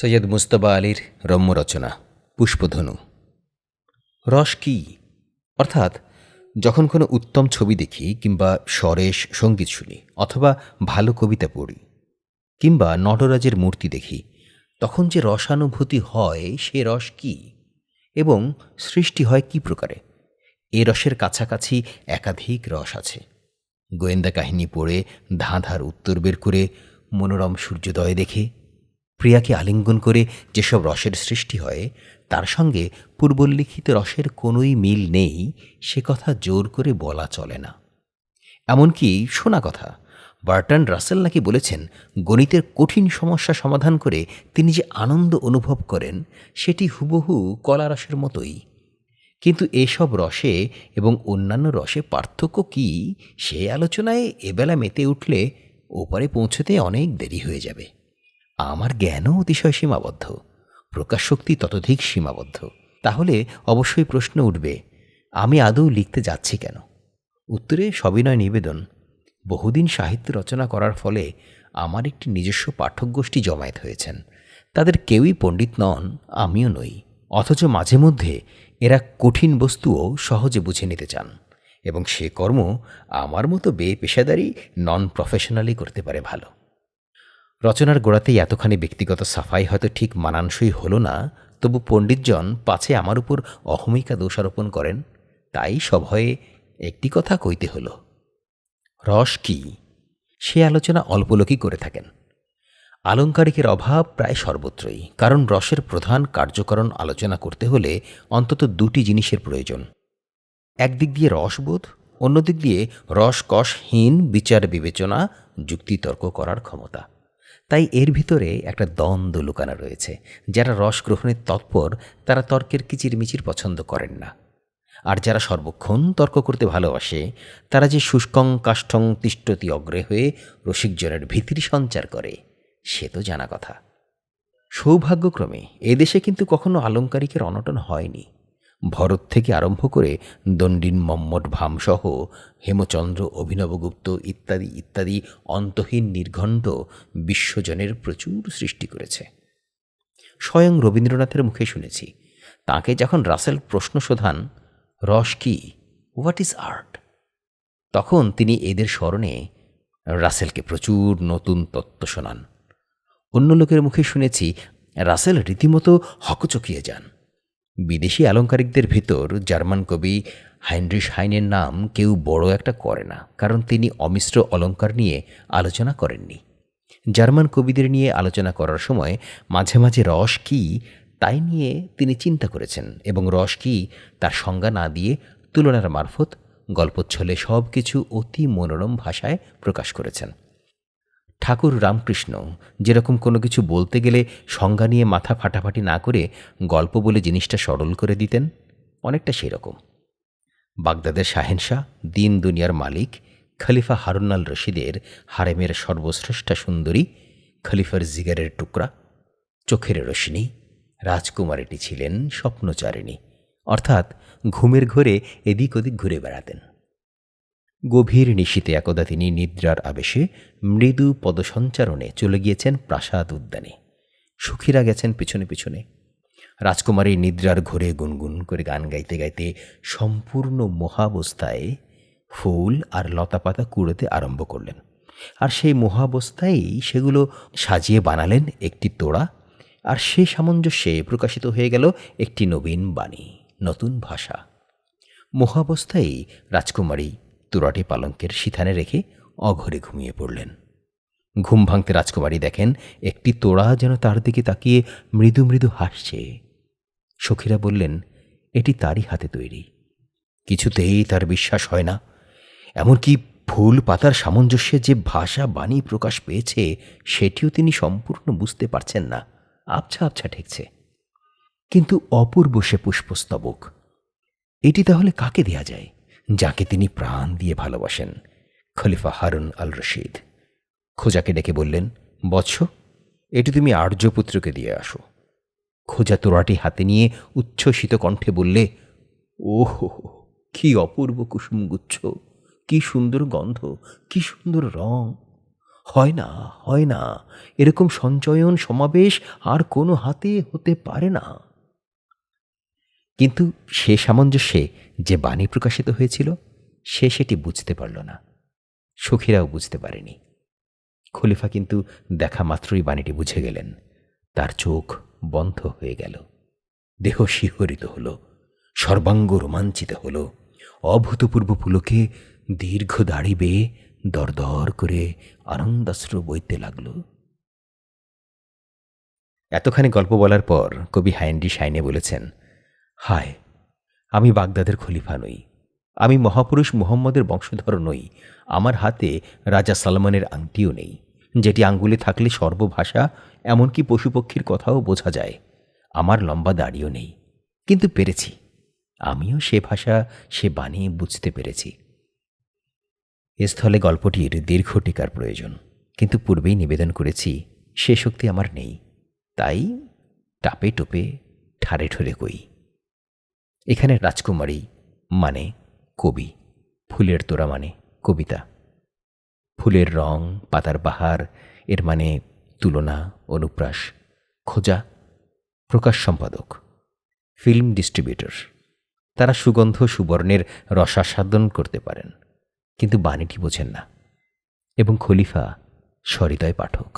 সৈয়দ মুস্তবা আলীর রম্য রচনা, পুষ্পধনু। রস কি? অর্থাৎ, যখন কোনো উত্তম ছবি দেখি কিংবা সরেশ সংগীত শুনি অথবা ভালো কবিতা পড়ি কিংবা নটরাজের মূর্তি দেখি, তখন যে রসানুভূতি হয় সে রস কি? এবং সৃষ্টি হয় কি প্রকারে? এ রসের কাছাকাছি একাধিক রস আছে। গোয়েন্দা কাহিনী পড়ে ধাঁধার উত্তর বের করে, মনোরম সূর্যোদয় দেখে প্রিয়াকে আলিঙ্গন করে যেসব রসের সৃষ্টি হয়, তার সঙ্গে পূর্বল্লিখিত রসের কোনোই মিল নেই, সে কথা জোর করে বলা চলে না। এমনকি শোনা কথা, বার্টন রাসেল নাকি বলেছেন, গণিতের কঠিন সমস্যা সমাধান করে তিনি যে আনন্দ অনুভব করেন, সেটি হুবহু কলা রসের মতোই। কিন্তু এসব রসে এবং অন্যান্য রসে পার্থক্য কি, সে আলোচনায় এবেলা মেতে উঠলে ওপারে পৌঁছতে অনেক দেরি হয়ে যাবে। আমার জ্ঞানও অতিশয় সীমাবদ্ধ। প্রকাশ শক্তি ততোধিক সীমাবদ্ধ। তাহলে অবশ্যই প্রশ্ন উঠবে, আমি আদৌ লিখতে যাচ্ছি কেন? উত্তরে সবিনয় নিবেদন, বহুদিন সাহিত্য রচনা করার ফলে আমার একটি নিজস্ব পাঠক গোষ্ঠী জমায়েত হয়েছেন। তাদের কেউই পণ্ডিত নন, আমিও নই। অথচ মাঝে মধ্যে এরা কঠিন বস্তুও সহজে বুঝে নিতে চান। এবং সে কর্ম আমার মতো বেপেশাদারি নন প্রফেশনালি করতে পারে ভালো। রচনার গোড়াতেই এতখানি ব্যক্তিগত সাফাই হয়তো ঠিক মানানসই হলো না, তবু পণ্ডিতজন পাছে আমার উপর অহমিকা দোষারোপণ করেন, তাই সভয়ে একটি কথা কইতে হলো। রস কি? সে আলোচনা অল্পলোকই করে থাকেন। আলংকারিকের অভাব প্রায় সর্বত্রই, কারণ রসের প্রধান কার্যকরণ আলোচনা করতে হলে অন্তত দুটি জিনিসের প্রয়োজন। একদিক দিয়ে রসবোধ, অন্যদিক দিয়ে রসকসহীন বিচার বিবেচনা, যুক্তিতর্ক করার ক্ষমতা। তাই এর ভিতরে একটা দ্বন্দ্ব লুকানো রয়েছে, যারা রস গ্রহণের তৎপর তারা তর্কের কিচিরমিচির পছন্দ করেন না। আর যারা সর্বক্ষণ তর্ক করতে ভালোবাসে, তারা যে শুষ্কং, কাষ্ঠং, তিষ্ঠতি অগ্রে হয়ে রসিকজনের ভীতির সঞ্চার করে, সে তো জানা কথা। সৌভাগ্যক্রমে এদেশে কিন্তু কখনো আলঙ্কারিকের অনটন হয়নি। ভরত থেকে আরম্ভ করে দণ্ডিন, মম্মট, ভামসহ হেমচন্দ্র, অভিনবগুপ্ত ইত্যাদি ইত্যাদি অন্তহীন নির্ঘণ্ট বিশ্বজনের প্রচুর সৃষ্টি করেছে। স্বয়ং রবীন্দ্রনাথের মুখে শুনেছি, তাকে যখন রাসেল প্রশ্ন শোধান, রস কি? হোয়াট ইজ আর্ট তখন তিনি এদের স্মরণে রাসেলকে প্রচুর নতুন তত্ত্ব শোনান। অন্য লোকের মুখে শুনেছি, রাসেল রীতিমতো হকচকিয়ে যান। বিদেশি আলঙ্কারিকদের ভিতর জার্মান কবি হাইনরিশ হাইনের নাম কেউ বড় একটা করে না, কারণ তিনি অমিশ্র অলঙ্কার নিয়ে আলোচনা করেননি। জার্মান কবিদের নিয়ে আলোচনা করার সময় মাঝে মাঝে রস কী তাই নিয়ে তিনি চিন্তা করেছেন এবং রস কী তার সংজ্ঞা না দিয়ে তুলনার মারফত গল্পচ্ছলে সব কিছু অতি মনোরম ভাষায় প্রকাশ করেছেন। ঠাকুর রামকৃষ্ণ, যেরকম কোনো কিছু বলতে গেলে সংজ্ঞা নিয়ে মাথা ফাটাফাটি না করে গল্প বলে জিনিসটা সরল করে দিতেন, অনেকটা সেরকম। বাগদাদের শাহেনশাহ, দিন দুনিয়ার মালিক, খলিফা হারুনাল রশিদের হারেমের সর্বশ্রেষ্ঠা সুন্দরী, খলিফার জিগারের টুকরা, চোখের রশ্মি রাজকুমারীটি ছিলেন স্বপ্নচারিণী, অর্থাৎ ঘুমের ঘরে এদিক ওদিক ঘুরে বেড়াতেন। গভীর নিশীতে একদা তিনি নিদ্রার আবেশে মৃদু পদসঞ্চারণে চলে গিয়েছেন প্রাসাদ উদ্যানে। সুখীরা গেছেন পিছনে পিছনে। রাজকুমারী নিদ্রার ঘরে গুনগুন করে গান গাইতে গাইতে সম্পূর্ণ মহাবস্থায় ফুল আর লতাপাতা কুড়োতে আরম্ভ করলেন। আর সেই মহাবস্থায় সেগুলো সাজিয়ে বানালেন একটি তোড়া, আর সে সামঞ্জস্যে প্রকাশিত হয়ে গেল একটি নবীন বাণী, নতুন ভাষা। মহাবস্থায় রাজকুমারী তুরাটি পালঙ্কের সিথানে রেখে অঘরে ঘুমিয়ে পড়লেন। ঘুম ভাঙতে রাজকুমারী দেখেন একটি তোড়া যেন তার দিকে তাকিয়ে মৃদু মৃদু হাসছে। সখীরা বললেন, এটি তারই হাতে তৈরি। কিছুতেই তার বিশ্বাস হয় না। এমনকি ফুল পাতার সামঞ্জস্যে যে ভাষা বাণী প্রকাশ পেয়েছে, সেটিও তিনি সম্পূর্ণ বুঝতে পারছেন না। আবছা আবছা ঠেকছে। কিন্তু অপূর্ব সে পুষ্পস্তবক। এটি তাহলে কাকে দেয়া যায়? যাকে তিনি প্রাণ দিয়ে ভালোবাসেন, খলিফা হারুন আল রশিদ খোজাকে ডেকে বললেন, বৎস, এটি তুমি আর্যপুত্রকে দিয়ে আসো। খোজা তোড়াটি হাতে নিয়ে উচ্ছ্বসিত কণ্ঠে বললে, ওহো, কি অপূর্ব কুসুমগুচ্ছ, কি সুন্দর গন্ধ, কি সুন্দর রং। হয় না হয় না, এরকম সঞ্চয়ন সমাবেশ আর কোনো হাতে হতে পারে না। কিন্তু সে সামঞ্জস্যে যে বাণী প্রকাশিত হয়েছিল, সে সেটি বুঝতে পারল না। সখীরাও বুঝতে পারেনি। খলিফা কিন্তু দেখা মাত্রই বাণীটি বুঝে গেলেন। তার চোখ বন্ধ হয়ে গেল। দেহ শিহরিত হল, সর্বাঙ্গ রোমাঞ্চিত হল। অভূতপূর্ব পুলকে দীর্ঘ দাড়ি বেয়ে দরদর করে আনন্দাশ্রু বইতে লাগল। এতখানি গল্প বলার পর কবি হাইন্ডি সাইনে বলেছেন হায়, আমি বাগদাদের খলিফা নই। আমি মহাপুরুষ মুহম্মদের বংশধর নই। আমার হাতে রাজা সালমানের আংটিও নেই। যেটি আঙ্গুলে থাকলে সর্বভাষা, এমনকি পশুপক্ষীর কথাও বোঝা যায়। আমার লম্বা দাড়িও নেই। কিন্তু পেরেছি। আমিও সে ভাষা, সে বাণী বুঝতে পেরেছি। স্থলে গল্পটির দীর্ঘ টিকার প্রয়োজন। কিন্তু পূর্বেই নিবেদন করেছি, সে শক্তি আমার নেই। তাই টাপে টোপে, ঠারে ঠরে কই। এখানে রাজকুমারী মানে কবি, ফুলের তোরা মানে কবিতা। ফুলের রং, পাতার বাহার, এর মানে তুলনা, অনুপ্রাস, খোঁজা, প্রকাশ সম্পাদক, ফিল্ম ডিস্ট্রিবিউটর। তারা সুগন্ধ সুবর্ণের রসাস্বাদন করতে পারেন, কিন্তু বাণীটি বোঝেন না এবং খলিফা সরিদয় পাঠক।